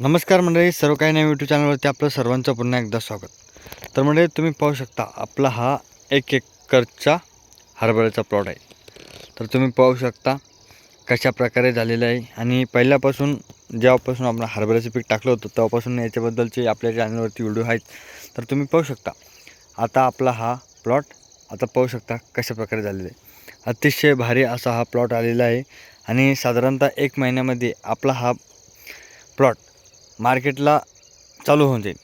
नमस्कार मंडळी सर्व काही नाही यूट्यूब चॅनलवरती आपलं सर्वांचं पुन्हा एकदा स्वागत. तर मंडळी तुम्ही पाहू शकता आपला हा एक एकरचा हरभऱ्याचा प्लॉट आहे. तर तुम्ही पाहू शकता कशा प्रकारे झालेलं आहे आणि पहिल्यापासून जेव्हापासून आपण हरभऱ्याचं पीक टाकलं होतं तेव्हापासून याच्याबद्दलचे आपल्या चॅनलवरती व्हिडिओ आहेत. तर तुम्ही पाहू शकता आता आपला हा प्लॉट आता पाहू शकता कशा प्रकारे झालेला आहे. अतिशय भारी असा हा प्लॉट आलेला आहे आणि साधारणतः एक महिन्यामध्ये आपला हा प्लॉट मार्केटला चालू होऊन जाईल.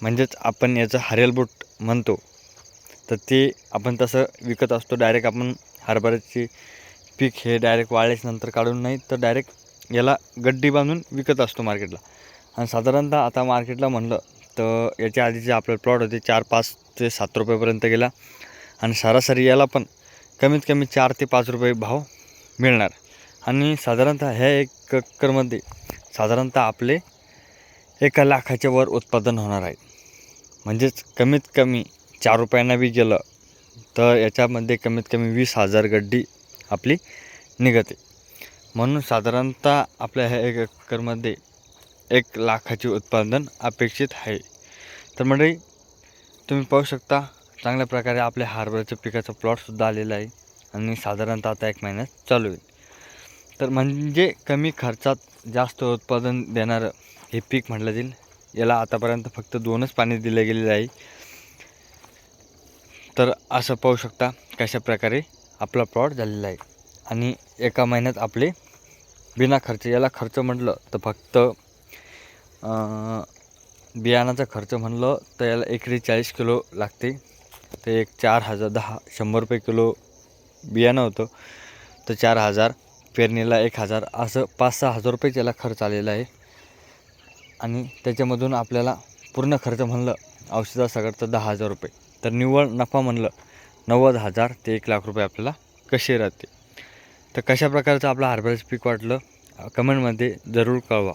म्हणजेच आपण याचं हरियल बूट म्हणतो तर ते आपण तसं विकत असतो. डायरेक्ट आपण हरभऱ्याचे पीक हे डायरेक्ट वाळल्याच्यानंतर काढून नाही तर डायरेक्ट याला गड्डी बांधून विकत असतो मार्केटला. आणि साधारणतः आता मार्केटला म्हणलं तर याच्या आधी जे आपले प्लॉट होते चार पाच ते सात रुपयेपर्यंत गेला. आणि सरासरी याला पण कमीत कमी चार ते पाच रुपये भाव मिळणार. आणि साधारणतः ह्या एक एकरमध्ये साधारणतः आपले एका लाखाच्या वर उत्पादन होणार आहे. म्हणजेच कमीत कमी चार रुपयांना बी गेलं तर याच्यामध्ये कमीत कमी वीस हजार गड्डी आपली निघते. म्हणून साधारणतः आपल्या ह्या एक एकरमध्ये एक लाखाचे उत्पादन अपेक्षित आहे. तर मंडळी तुम्ही पाहू शकता चांगल्या प्रकारे आपल्या हार्बरच्या पिकाचा प्लॉटसुद्धा आलेला आहे. आणि साधारणतः आता एक महिन्यात चालू होईल. तर म्हणजे कमी खर्चात जास्त उत्पादन देणारं हे पीक म्हटलं जाईल. याला आतापर्यंत फक्त दोनच पाणी दिले गेलेले आहे. तर असं पाहू शकता कशा प्रकारे आपला प्लॉट झालेला आहे. आणि एका महिन्यात आपले बिना खर्च याला खर्च म्हटलं तर फक्त बियाणाचा खर्च म्हणलं तर याला एकरी चाळीस किलो लागते. ते एक चार हजार दहा शंभर रुपये किलो बियाणं होतं. तर चार हजार पेरणीला एक हजार असं पाच सहा हजार रुपये त्याला खर्च आलेला आहे. आणि त्याच्यामधून आपल्याला पूर्ण खर्च म्हणलं औषधा सगळं तर दहा हजार रुपये. तर निव्वळ नफा म्हणलं नव्वद हजार ते एक लाख रुपये आपल्याला कसे राहते तर कशा प्रकारचं आपलं हरभऱ्याचं पीक वाटलं? कमेंटमध्ये जरूर कळवा.